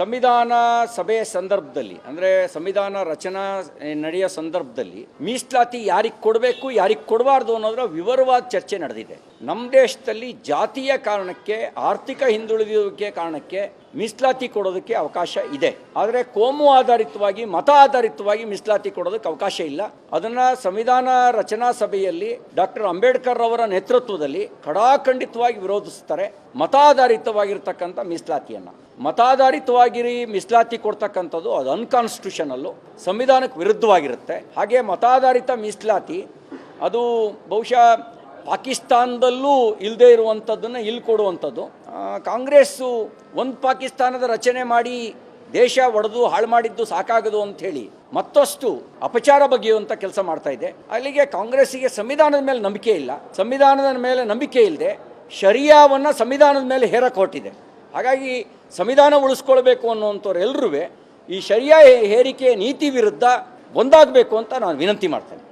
ಸಂವಿಧಾನ ಸಭೆಯ ಸಂದರ್ಭದಲ್ಲಿ, ಅಂದರೆ ಸಂವಿಧಾನ ರಚನಾ ನಡೆಯೋ ಸಂದರ್ಭದಲ್ಲಿ ಮೀಸಲಾತಿ ಯಾರಿಗೆ ಕೊಡಬೇಕು, ಯಾರಿಗೆ ಕೊಡಬಾರ್ದು ಅನ್ನೋದರ ವಿವರವಾದ ಚರ್ಚೆ ನಡೆದಿದೆ. ನಮ್ಮ ದೇಶದಲ್ಲಿ ಜಾತಿಯ ಕಾರಣಕ್ಕೆ, ಆರ್ಥಿಕ ಹಿಂದುಳಿಯುವಿಕೆ ಕಾರಣಕ್ಕೆ ಮೀಸಲಾತಿ ಕೊಡೋದಕ್ಕೆ ಅವಕಾಶ ಇದೆ. ಆದರೆ ಕೋಮು ಆಧಾರಿತವಾಗಿ, ಮತ ಆಧಾರಿತವಾಗಿ ಮೀಸಲಾತಿ ಕೊಡೋದಕ್ಕೆ ಅವಕಾಶ ಇಲ್ಲ. ಅದನ್ನು ಸಂವಿಧಾನ ರಚನಾ ಸಭೆಯಲ್ಲಿ ಡಾಕ್ಟರ್ ಅಂಬೇಡ್ಕರ್ ಅವರ ನೇತೃತ್ವದಲ್ಲಿ ಕಡಾಖಂಡಿತವಾಗಿ ವಿರೋಧಿಸ್ತಾರೆ ಮತಾಧಾರಿತವಾಗಿರ್ತಕ್ಕಂಥ ಮೀಸಲಾತಿಯನ್ನ. ಮತಾಧಾರಿತವಾಗಿ ಮೀಸಲಾತಿ ಕೊಡ್ತಕ್ಕಂಥದ್ದು ಅದು ಅನ್ಕಾನ್ಸ್ಟಿಟ್ಯೂಷನಲ್ಲು ಸಂವಿಧಾನಕ್ಕೆ ವಿರುದ್ಧವಾಗಿರುತ್ತೆ. ಹಾಗೆ ಮತಾಧಾರಿತ ಮೀಸಲಾತಿ, ಅದು ಬಹುಶಃ ಪಾಕಿಸ್ತಾನದಲ್ಲೂ ಇಲ್ಲದೆ ಇರುವಂಥದ್ದನ್ನು ಇಲ್ಲಿ ಕೊಡುವಂಥದ್ದು. ಕಾಂಗ್ರೆಸ್ಸು ಒಂದು ಪಾಕಿಸ್ತಾನದ ರಚನೆ ಮಾಡಿ ದೇಶ ಒಡೆದು ಹಾಳು ಮಾಡಿದ್ದು ಸಾಕಾಗದು ಅಂಥೇಳಿ ಮತ್ತಷ್ಟು ಅಪಚಾರ ಬಗೆಯುವಂಥ ಕೆಲಸ ಮಾಡ್ತಾ ಇದೆ. ಅಲ್ಲಿಗೆ ಕಾಂಗ್ರೆಸ್ಸಿಗೆ ಸಂವಿಧಾನದ ಮೇಲೆ ನಂಬಿಕೆ ಇಲ್ಲ. ಸಂವಿಧಾನದ ಮೇಲೆ ನಂಬಿಕೆ ಇಲ್ಲದೆ ಶರಿಯಾವನ್ನು ಸಂವಿಧಾನದ ಮೇಲೆ ಹೇರಕ್ಕೆ ಹೊರಟಿದೆ ಹಾಗಾಗಿ ಸಂವಿಧಾನ ಉಳಿಸ್ಕೊಳ್ಬೇಕು ಅನ್ನುವಂಥವ್ರು ಎಲ್ಲರೂ ಈ ಶರಿಯಾ ಹೇರಿಕೆ ನೀತಿ ವಿರುದ್ಧ ಒಂದಾಗಬೇಕು ಅಂತ ನಾನು ವಿನಂತಿ ಮಾಡ್ತೇನೆ.